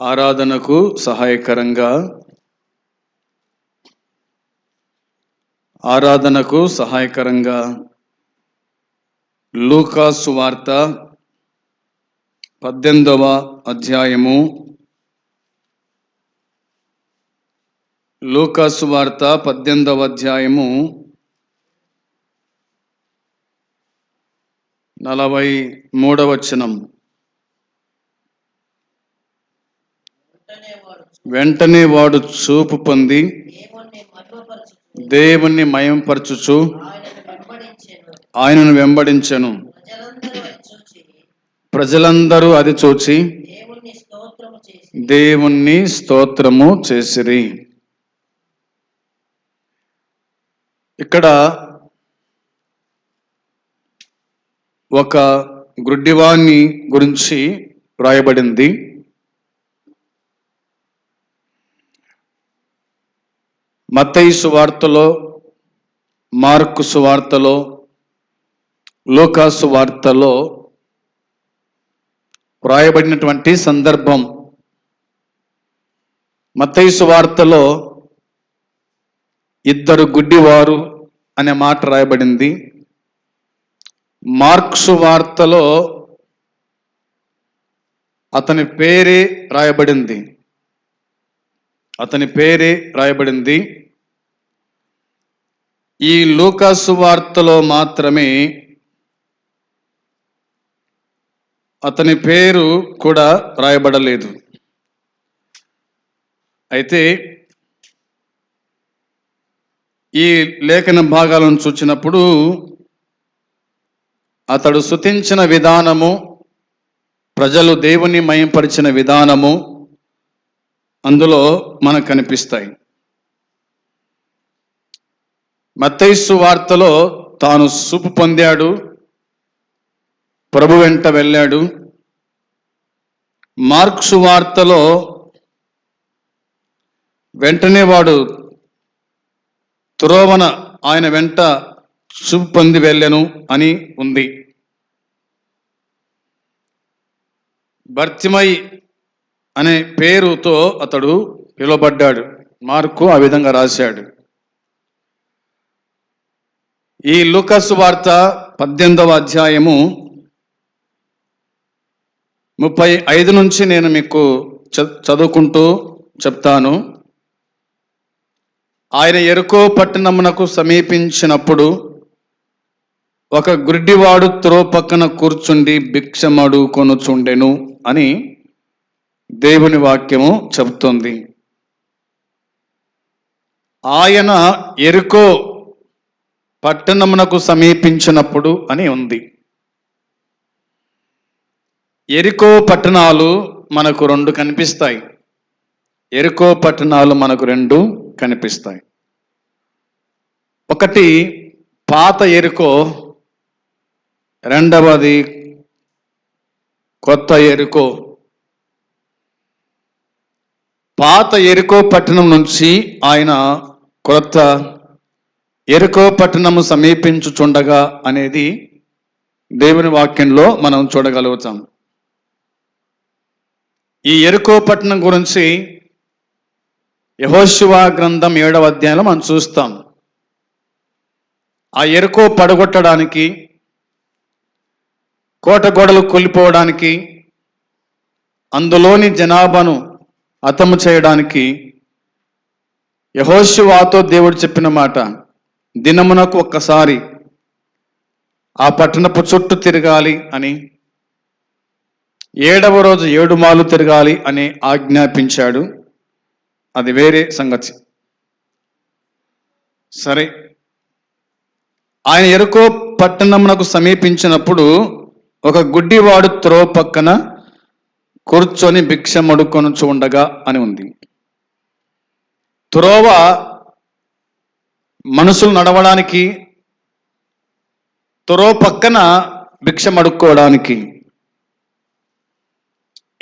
ఆరాధనకు సహాయకరంగా ఆరాధనకు సహాయకరంగా లూకాసు వార్త పద్దెనిమిదవ అధ్యాయము. లూకాసు వార్త పద్దెనిమిదవ అధ్యాయము నలభై మూడవచనం వచనం వెంటనే వాడు చూపు పొంది దేవుణ్ణి మయంపరచుచు ఆయనను వెంబడించెను. ప్రజలందరూ అది చూచి దేవుణ్ణి స్తోత్రము దేవుణ్ణి స్తోత్రము చేసిరి. ఇక్కడ ఒక గ్రుడ్డివాణ్ణి గురించి వ్రాయబడింది మత్తయి సువార్తలో మార్కు సువార్తలో లోకాసు వార్తలో వ్రాయబడినటువంటి సందర్భం. మత్తయి సువార్తలో ఇద్దరు గుడ్డివారు అనే మాట రాయబడింది. మార్క్సు వార్తలో అతని పేరే రాయబడింది. అతని పేరే రాయబడింది. ఈ లూకాసు వార్తలో మాత్రమే అతని పేరు కూడా రాయబడలేదు. అయితే ఈ లేఖన భాగాలను చూచినప్పుడు అతడు శుతించిన విధానము ప్రజలు దేవుని మయంపరిచిన విధానము అందులో మనకు కనిపిస్తాయి. మత్తైస్సు వార్తలో తాను సూపు పొందాడు ప్రభు వెంట వెళ్ళాడు. మార్క్సు వార్తలో వెంటనే వాడు తురోవన ఆయన వెంట చూపు పొంది వెళ్ళెను అని ఉంది. భర్తిమై అనే పేరుతో అతడు పిలువబడ్డాడు. మార్కు ఆ విధంగా రాశాడు. ఈ లూకస్ వార్త పద్దెనిమిదవ అధ్యాయము ముప్పై ఐదు నుంచి నేను మీకు చదువుకుంటూ చెప్తాను. ఆయన ఎరుకో పట్టణమునకు సమీపించినప్పుడు ఒక గుడ్డివాడు త్రో పక్కన కూర్చుండి భిక్షమడు కొనుచుండెను అని దేవుని వాక్యము చెబుతుంది. ఆయన ఎరుకో పట్టణమునకు సమీపించినప్పుడు అని ఉంది. ఎరికో పట్టణాలు మనకు రెండు కనిపిస్తాయి. ఎరుకో పట్టణాలు మనకు రెండు కనిపిస్తాయి. ఒకటి పాత ఎరుకో రెండవది కొత్త ఎరుకో. పాత ఎరుకో పట్టణం నుంచి ఆయన కొత్త ఎరుకో పట్టణము సమీపించుచుండగా అనేది దేవుని వాక్యంలో మనం చూడగలుగుతాం. ఈ ఎరుకో పట్టణం గురించి యహోశివ గ్రంథం ఏడవ అధ్యాయంలో మనం చూస్తాం. ఆ ఎరుకో పడగొట్టడానికి కోట గోడలు కూలిపోవడానికి అందులోని జనాభాను అతము చేయడానికి యహోశివాతో దేవుడు చెప్పిన మాట. దినమునకు ఒక్కసారి ఆ పట్టణపు చుట్టూ తిరగాలి అని ఏడవ రోజు ఏడు మాలు తిరగాలి అని ఆజ్ఞాపించాడు. అది వేరే సంగతి. సరే ఆయన ఎరుకో పట్టణమునకు సమీపించినప్పుడు ఒక గుడ్డివాడు త్రో పక్కన కూర్చొని భిక్ష మడుకొనుచు ఉండగా అని ఉంది. త్రోవ మనుషులు నడవడానికి త్రో పక్కన భిక్ష మడుక్కోవడానికి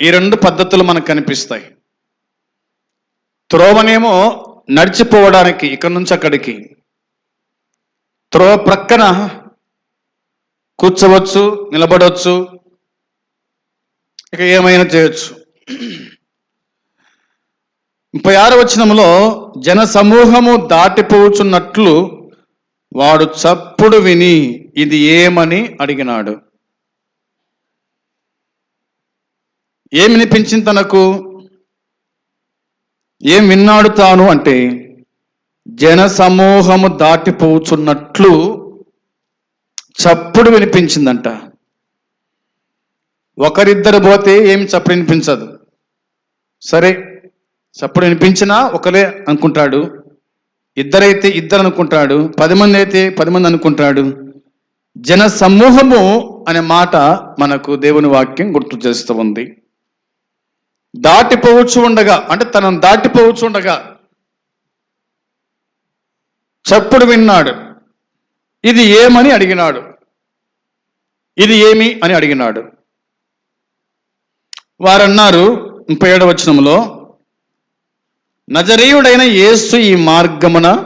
ఈ రెండు పద్ధతులు మనకు కనిపిస్తాయి. త్రోవనేమో నడిచిపోవడానికి ఇక్కడి నుంచి అక్కడికి. త్రోవ ప్రక్కన కూర్చోవచ్చు నిలబడవచ్చు ఇక ఏమైనా చేయొచ్చు. ముప్పై ఆరు వచనంలో జన సమూహము దాటిపోచున్నట్లు వాడు చప్పుడు విని ఇది ఏమని అడిగినాడు. ఏం వినిపించింది తనకు? ఏం విన్నాడు తాను? అంటే జన సమూహము దాటిపోచున్నట్లు చప్పుడు వినిపించిందంట. ఒకరిద్దరు పోతే ఏమి చప్పుడు వినిపించదు. సరే చప్పుడు వినిపించినా ఒకరే అనుకుంటాడు. ఇద్దరైతే ఇద్దరు అనుకుంటాడు. పది మంది అయితే పది మంది అనుకుంటాడు. జన సమూహము అనే మాట మనకు దేవుని వాక్యం గుర్తు చేస్తూ ఉంది. దాటిపోవచ్చు ఉండగా అంటే తనను దాటిపోవచ్చు ఉండగా చప్పుడు విన్నాడు. ఇది ఏమని అడిగినాడు? ఇది ఏమి అని అడిగినాడు. వారన్నారు ముప్పై ఏడవచనంలో నజరీయుడైన యేసు ఈ మార్గమున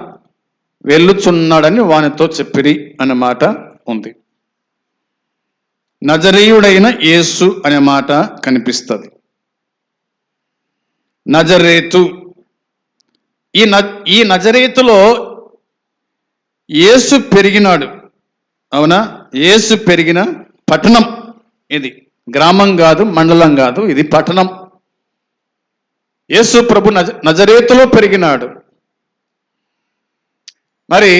వెళ్ళుచున్నాడని వానితో చెప్పిరి అనే మాట ఉంది. నజరీయుడైన యేసు అనే మాట కనిపిస్తుంది. నజరేతు. ఈ న ఈ నజరేతులో యేసు పెరిగినాడు. అవునా? యేసు పెరిగిన పట్టణం ఇది. గ్రామం కాదు మండలం కాదు ఇది పట్టణం. యేసు ప్రభు నజ నజరేతులో పెరిగినాడు. మరి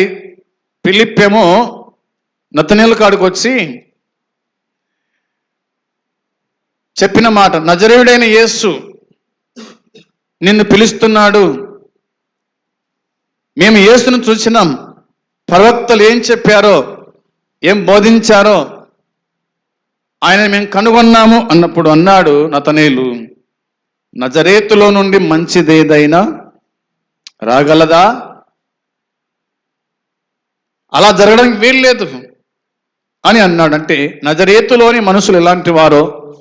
పిలిప్పేమో నతనేల కాడికి వచ్చి చెప్పిన మాట నజరేయుడైన యేసు నిన్ను పిలుస్తున్నాడు. మేము యేసును చూసినాం. ప్రవక్తలు ఏం చెప్పారో ఏం బోధించారో ఆయన మేము కనుగొన్నాము అన్నప్పుడు అన్నాడు నతనేలు. నజరేతులో నుండి మంచిదేదైనా రాగలదా? అలా జరగడానికి వీల్లేదు. అని అన్నాడు అంటే నజరేతులోని మనుషులు ఎలాంటి వారో?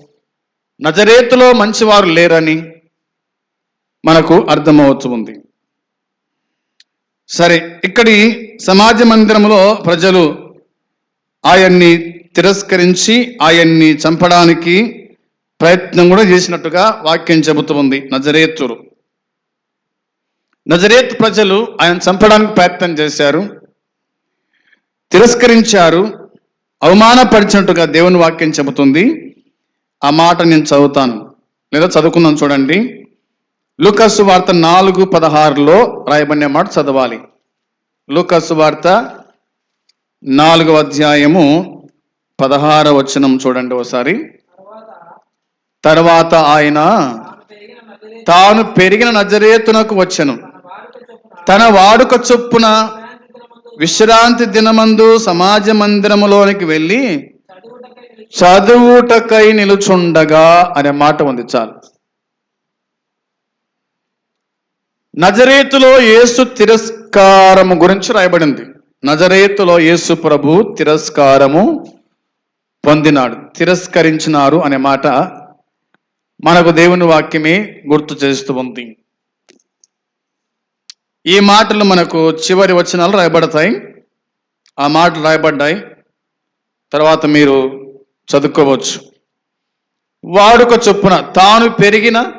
నజరేతులో మంచివారు లేరని మనకు అర్థమవుతుంది. సరే ఇక్కడి సమాజ మందిరంలో ప్రజలు ఆయన్ని తిరస్కరించి ఆయన్ని చంపడానికి ప్రయత్నం కూడా చేసినట్టుగా వాక్యం చెబుతుంది నజరేతురు. నజరేత్ ప్రజలు ఆయన చంపడానికి ప్రయత్నం చేశారు. తిరస్కరించారు. అవమానపరిచినట్టుగా దేవుని వాక్యం చెబుతుంది. ఆ మాట నేను చదువుతాను. లేదా చదువుకుందాం చూడండి. లూకస్సు వార్త నాలుగు పదహారులో రాయబడిన మాట చదవాలి. లూకస్సు వార్త నాలుగవ అధ్యాయము పదహార వచనం చూడండి ఒకసారి. తర్వాత ఆయన తాను పెరిగిన నజరేతునకు వచ్చెను. తన వాడుక చొప్పున విశ్రాంతి దినమందు సమాజ మందిరములోనికి వెళ్ళి చదువుటకై నిలుచుండగా అనే మాట ఉంది చాలు. నజరేతులో యేసు తిరస్కారము గురించి రాయబడింది. నజరేతులో యేసు ప్రభు తిరస్కారము పొందినాడు తిరస్కరించినారు అనే మాట మనకు దేవుని వాక్యమే గుర్తు చేస్తూ ఉంది. ఈ మాటలు మనకు చివరి వచనాలు రాయబడతాయి. ఆ మాటలు రాయబడ్డాయి. తర్వాత మీరు చదువుకోవచ్చు. వాడుక చొప్పున తాను పెరిగిన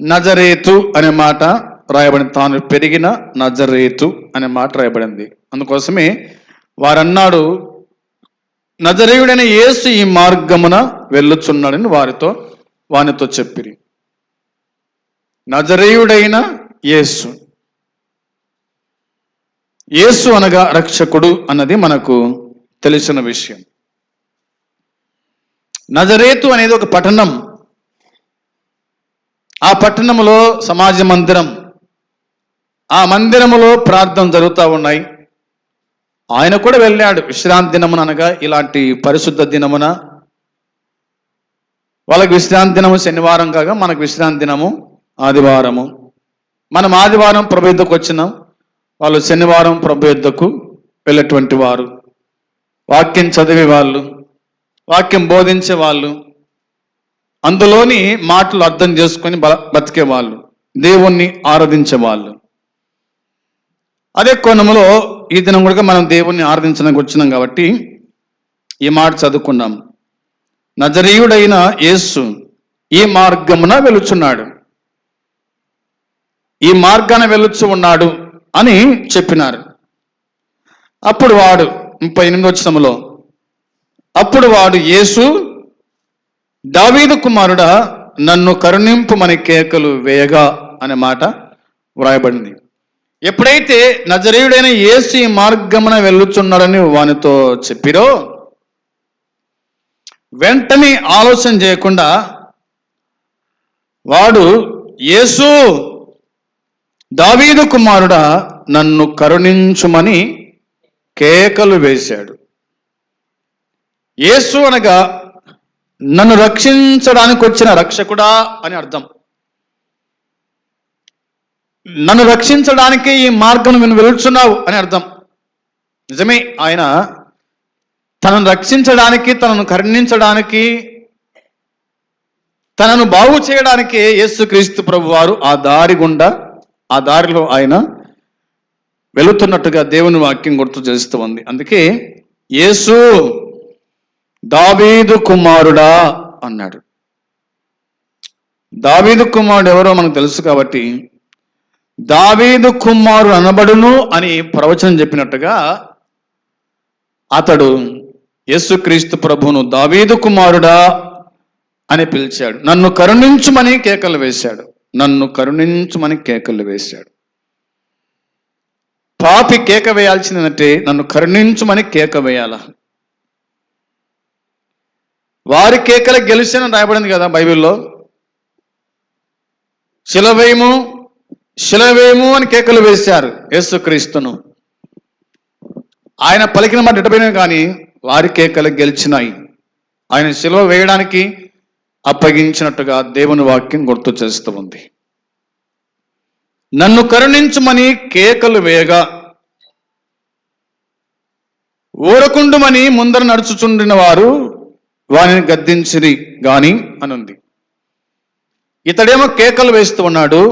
నజరేతు అనే మాట రాయబడింది. తాను పెరిగిన నజరేతు అనే మాట రాయబడింది. అందుకోసమే వారన్నాడు నజరేయుడైన యేసు ఈ మార్గమున వెళ్ళుచున్నాడని వారితో వానితో చెప్పిరి. నజరేయుడైన యేసు. యేసు అనగా రక్షకుడు అన్నది మనకు తెలిసిన విషయం. నజరేతు అనేది ఒక పట్టణం. ఆ పట్టణంలో సమాజ మందిరం. ఆ మందిరములో ప్రార్థన జరుగుతూ ఉన్నాయి. ఆయన కూడా వెళ్ళాడు. విశ్రాంతి దినమున అనగా ఇలాంటి పరిశుద్ధ దినమున వాళ్ళకి విశ్రాంతి దినము శనివారం కాగా మనకు విశ్రాంతి దినము ఆదివారము. మనం ఆదివారం ప్రభు యుద్ధకు వచ్చినాం. వాళ్ళు శనివారం ప్రభు యుద్ధకు వెళ్ళేటువంటి వారు. వాక్యం చదివే వాళ్ళు వాక్యం బోధించే వాళ్ళు అందులోని మాటలు అర్థం చేసుకొని బ- బతికే వాళ్ళు దేవుణ్ణి ఆరాధించే వాళ్ళు. అదే కోణంలో ఈ దినం కూడా మనం దేవుణ్ణి ఆరాధించడానికి వచ్చినాం కాబట్టి ఈ మాట చదువుకున్నాం. నజరీయుడైన యేసు ఈ మార్గమున వెలుచున్నాడు ఈ మార్గాన వెలుచు ఉన్నాడు అని చెప్పినారు. అప్పుడు వాడు ముప్పై ఎనిమిది వచ్చినములో అప్పుడు వాడు యేసు దావీదు కుమారుడా నన్ను కరుణింపు మన కేకలు వేయగా అనే మాట వ్రాయబడింది. ఎప్పుడైతే నజరీయుడైన యేసు ఈ మార్గమున వెళ్ళుచున్నాడని వానితో చెప్పిరో వెంటనే ఆలోచన చేయకుండా వాడు యేసు దావీదు కుమారుడా నన్ను కరుణించుమని కేకలు వేశాడు. యేసు అనగా నన్ను రక్షించడానికి వచ్చిన రక్షకుడా అని అర్థం. నన్ను రక్షించడానికి ఈ మార్గం నువ్వు వెలుచున్నావు అని అర్థం. నిజమే ఆయన తనను రక్షించడానికి తనను కరుణించడానికి తనను బాగు చేయడానికి యేసుక్రీస్తు ప్రభు వారు ఆ దారి గుండా ఆ దారిలో ఆయన వెళుతున్నట్టుగా దేవుని వాక్యం గుర్తు చేస్తూ ఉంది. అందుకే యేసు దావీదు కుమారుడా అన్నాడు. దావీదు కుమారుడు ఎవరో మనకు తెలుసు కాబట్టి దావీదు కుమారుడు అనబడును అని ప్రవచనం చెప్పినట్టుగా అతడు యేసుక్రీస్తు ప్రభును దావీదు కుమారుడా అని పిలిచాడు. నన్ను కరుణించుమని కేకలు వేశాడు. నన్ను కరుణించుమని కేకలు వేశాడు. పాపి కేక వేయాల్సిందంటే నన్ను కరుణించుమని కేక వేయాల? వారి కేకల గెలిచిన రాయబడింది కదా బైబిల్లో? శిలవేము శిలవేము అని కేకలు వేశారు యేసుక్రీస్తును. ఆయన పలికిన మాట ఎటపోయినా కానీ వారి కేకలు గెలిచినాయి ఆయన శిలువ వేయడానికి అప్పగించినట్టుగా దేవుని వాక్యం గుర్తు చేస్తూ ఉంది. నన్ను కరుణించుమని కేకలు వేయగా ఊరకుండుమని ముందర నడుచుచుండిన వారు వారిని గద్దించిరి గాని అనుంది. ఇతడేమో కేకలు వేస్తూ ఉన్నాడు.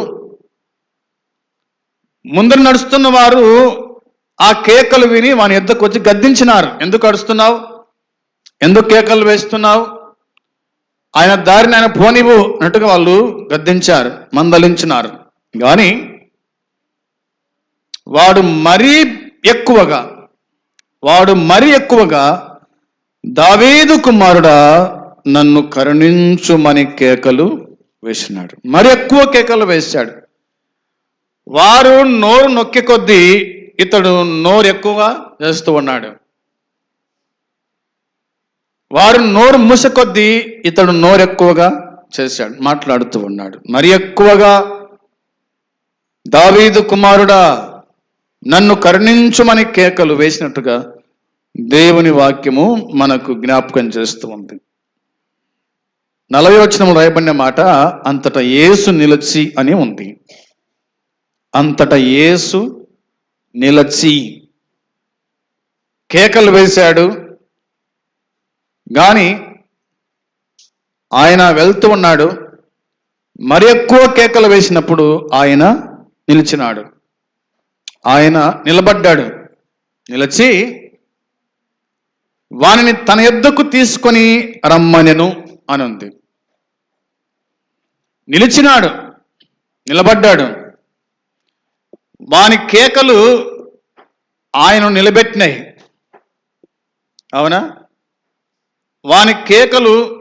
ముందర నడుస్తున్న వారు ఆ కేకలు విని వాని ఎద్దకు వచ్చి గద్దించినారు. ఎందుకు అడుస్తున్నావు ఎందుకు కేకలు వేస్తున్నావు? ఆయన దారిని ఆయన పోనివు అన్నట్టుగా వాళ్ళు గద్దించారు మందలించినారు. కానీ వాడు మరీ ఎక్కువగా వాడు మరీ ఎక్కువగా దావీదు కుమారుడా నన్ను కరుణించుమని కేకలు వేసినాడు. మరి ఎక్కువ కేకలు వేశాడు. వారు నోరు నొక్కి కొద్దీ ఇతడు నోరు ఎక్కువగా చేస్తూ ఉన్నాడు. వారు నోరు మూసకొద్దీ ఇతడు నోరు ఎక్కువగా చేశాడు మాట్లాడుతూ ఉన్నాడు. మరి ఎక్కువగా దావీదు కుమారుడా నన్ను కరుణించుమని కేకలు వేసినట్టుగా దేవుని వాక్యము మనకు జ్ఞాపకం చేస్తూ ఉంది. నలభై వచనము రాయబడిన మాట అంతటా యేసు నిలచి అని ఉంది. అంతటా యేసు నిలచి కేకలు వేశాడు. కానీ ఆయన వెళ్తూ ఉన్నాడు. మరి ఎక్కువ కేకలు వేసినప్పుడు ఆయన నిలిచినాడు. ఆయన నిలబడ్డాడు. నిలిచి వానిని తన ఎద్దుకు తీసుకొని రమ్మనెను అని ఉంది నిలిచినాడు. నిలబడ్డాడు. వాని కేకలు ఆయన నిలబెట్టినాయి. అవునా? వాని కేకలు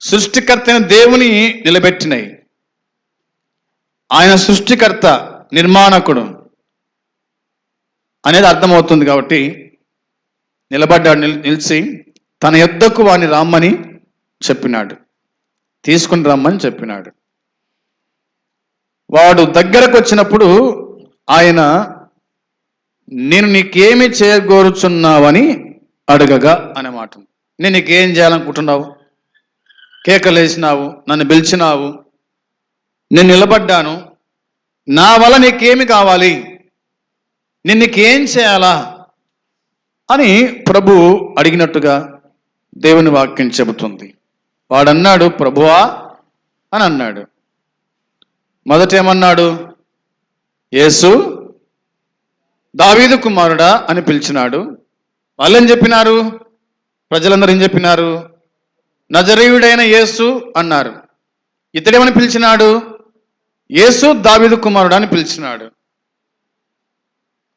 సృష్టికర్తైన దేవుని నిలబెట్టినాయి. ఆయన సృష్టికర్త నిర్మాణకుడు అనేది అర్థమవుతుంది కాబట్టి నిలబడ్డాడు నిలిచి తన యొద్దకు వాడిని రమ్మని చెప్పినాడు. తీసుకుని రమ్మని చెప్పినాడు. వాడు దగ్గరకు వచ్చినప్పుడు ఆయన నేను నీకేమి చేయగోరుచున్నావని అడగగా అనే మాట నేను నీకేం చేయాలనుకుంటున్నావు? కేకలేసినావు నన్ను పిలిచినావు నేను నిలబడ్డాను నా వల్ల నీకేమి కావాలి? నేను నీకేం చేయాలా? అని ప్రభు అడిగినట్టుగా దేవుని వాక్యం చెబుతుంది. వాడన్నాడు ప్రభువా అని అన్నాడు. మొదట ఏమన్నాడు యేసు దావీదు కుమారుడా అని పిలిచినాడు. వాళ్ళేం చెప్పినారు? ప్రజలందరూ ఏం చెప్పినారు? నజరీయుడైన యేసు అన్నారు. ఇతడేమని పిలిచినాడు? యేసు దావీదు కుమారుడు అని పిలిచినాడు.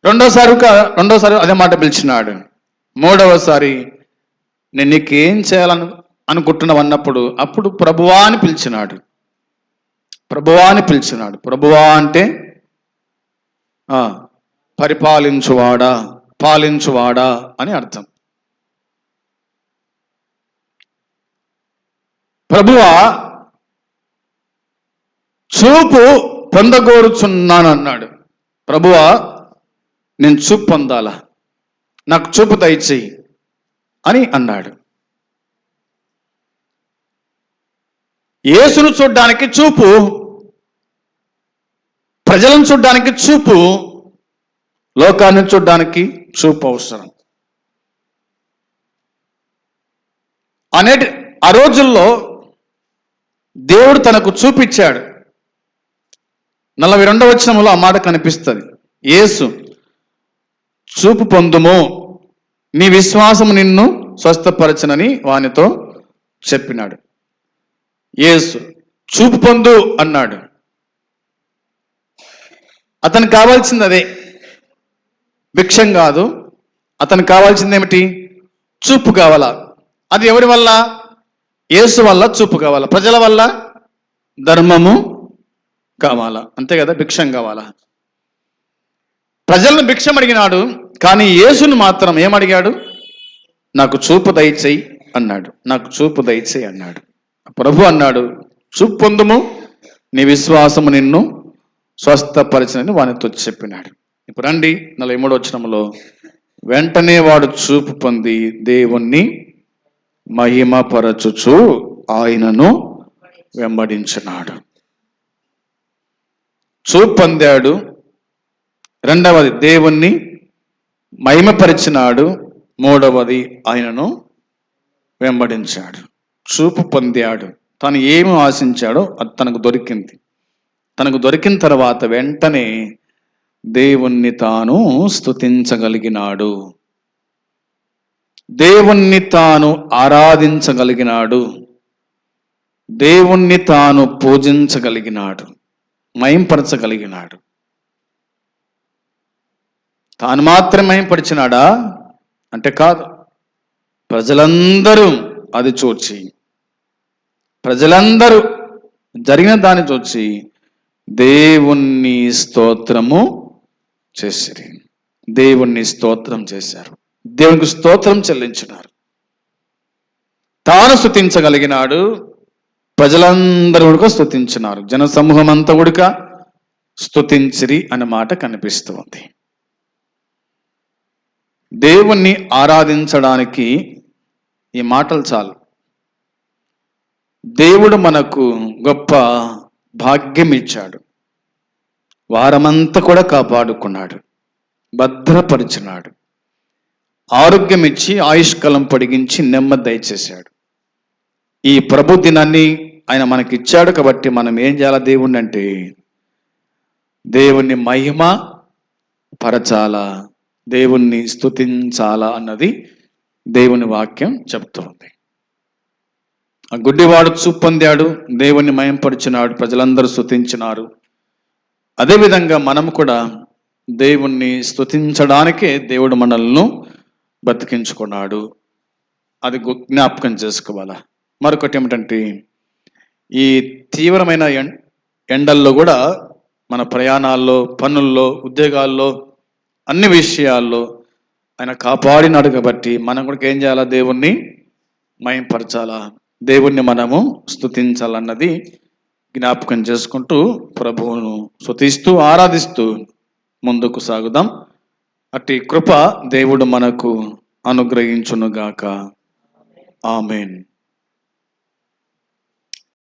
రెండోసారి రెండోసారి అదే మాట పిలిచినాడు. మూడవసారి నేను నీకేం చేయాలను అనుకుంటున్నావు అన్నప్పుడు అప్పుడు ప్రభువా అని పిలిచినాడు. ప్రభువా అని పిలిచినాడు. ప్రభువా అంటే పరిపాలించువాడా పాలించువాడా అని అర్థం. ప్రభువా చూపు పొందగోరుచున్నాను అన్నాడు ప్రభువా నేను చూపు పొందాలా? నాకు చూపు దయచేయి అని అన్నాడు. యేసును చూడ్డానికి చూపు ప్రజలను చూడ్డానికి చూపు లోకాన్ని చూడ్డానికి చూపు అవసరం. అనేటి ఆ రోజుల్లో దేవుడు తనకు చూపిచ్చాడు. నలభై రెండవ వచనంలో ఆ మాట కనిపిస్తుంది. యేసు చూపు పొందుము. నీ విశ్వాసము నిన్ను స్వస్థపరచనని వానితో చెప్పినాడు. యేసు చూపు పొందు అన్నాడు. అతనికి కావాల్సింది అదే. భిక్షం కాదు. అతనికి కావాల్సింది ఏమిటి? చూపు కావాలా. అది ఎవరి వల్ల? యేసు వల్ల చూపు కావాలా. ప్రజల వల్ల? ధర్మము కావాలా. అంతే కదా? భిక్షం కావాలా. ప్రజలను భిక్షం అడిగినాడు కానీ యేసును మాత్రం ఏమడిగాడు నాకు చూపు దయచేయి అన్నాడు. నాకు చూపు దయచేయి అన్నాడు. ప్రభు అన్నాడు చూపు పొందుము. నీ విశ్వాసము నిన్ను స్వస్థపరచనని వానితో చెప్పినాడు. ఇప్పుడు రండి నలభై మూడు వచ్చినంలో వెంటనే వాడు చూపు పొంది దేవుణ్ణి మహిమపరచుచు ఆయనను వెంబడించినాడు. చూపు పొందాడు. రెండవది దేవుణ్ణి మహిమపరిచినాడు. మూడవది ఆయనను వెంబడించాడు. చూపు పొందాడు. తను ఏమి ఆశించాడో అది తనకు దొరికింది. తనకు దొరికిన తర్వాత వెంటనే దేవుణ్ణి తాను స్తుతించగలిగినాడు. దేవుణ్ణి తాను ఆరాధించగలిగినాడు. దేవుణ్ణి తాను పూజించగలిగినాడు. మయంపరచగలిగినాడు తాను మాత్రమే మయంపరిచినాడా అంటే కాదు. ప్రజలందరూ అది చూచి ప్రజలందరూ జరిగిన దాన్ని చూచి దేవుణ్ణి స్తోత్రము చేసిరి. దేవుణ్ణి స్తోత్రం చేశారు. దేవునికి స్తోత్రం చెల్లించినారు. తాను స్థుతించగలిగినాడు ప్రజలందరూ కూడా స్థుతించినారు జన సమూహం అంతా కూడా స్థుతించిరి అనే మాట కనిపిస్తూ ఉంది. దేవుణ్ణి ఆరాధించడానికి ఈ మాటలు చాలు. దేవుడు మనకు గొప్ప భాగ్యం ఇచ్చాడు వారమంతా కూడా కాపాడుకున్నాడు. భద్రపరిచినాడు. ఆరోగ్యం ఇచ్చి ఆయుష్కాలం పొడిగించి నెమ్మది దయచేశాడు. ఈ ప్రభు దినాన్ని ఆయన మనకి ఇచ్చాడు కాబట్టి మనం ఏం చేయాలి దేవుణ్ణి అంటే దేవుణ్ణి మహిమ పరచాలా దేవుణ్ణి స్తుతించాలా అన్నది దేవుని వాక్యం చెప్తోంది. ఆ గుడ్డివాడు చూపు పొందాడు దేవుణ్ణి మయంపరిచినాడు ప్రజలందరూ స్తుతించినారు. అదేవిధంగా మనం కూడా దేవుణ్ణి స్తుతించడానికే దేవుడు మనల్ని బతికించుకున్నాడు అది గు- జ్ఞాపకం చేసుకోవాలా? మరొకటి ఏమిటంటే ఈ తీవ్రమైన ఎండల్లో కూడా మన ప్రయాణాల్లో పనుల్లో ఉద్యోగాల్లో అన్ని విషయాల్లో ఆయన కాపాడినాడు కాబట్టి మనం కూడా ఏం చేయాలా? దేవుణ్ణి మయంపరచాలా? దేవుణ్ణి మనము స్తుతించాలన్నది జ్ఞాపకం చేసుకుంటూ ప్రభువును స్తుతిస్తూ ఆరాధిస్తూ ముందుకు సాగుదాం. అట్టి కృప దేవుడు మనకు అనుగ్రహించునుగాక. ఆమెన్.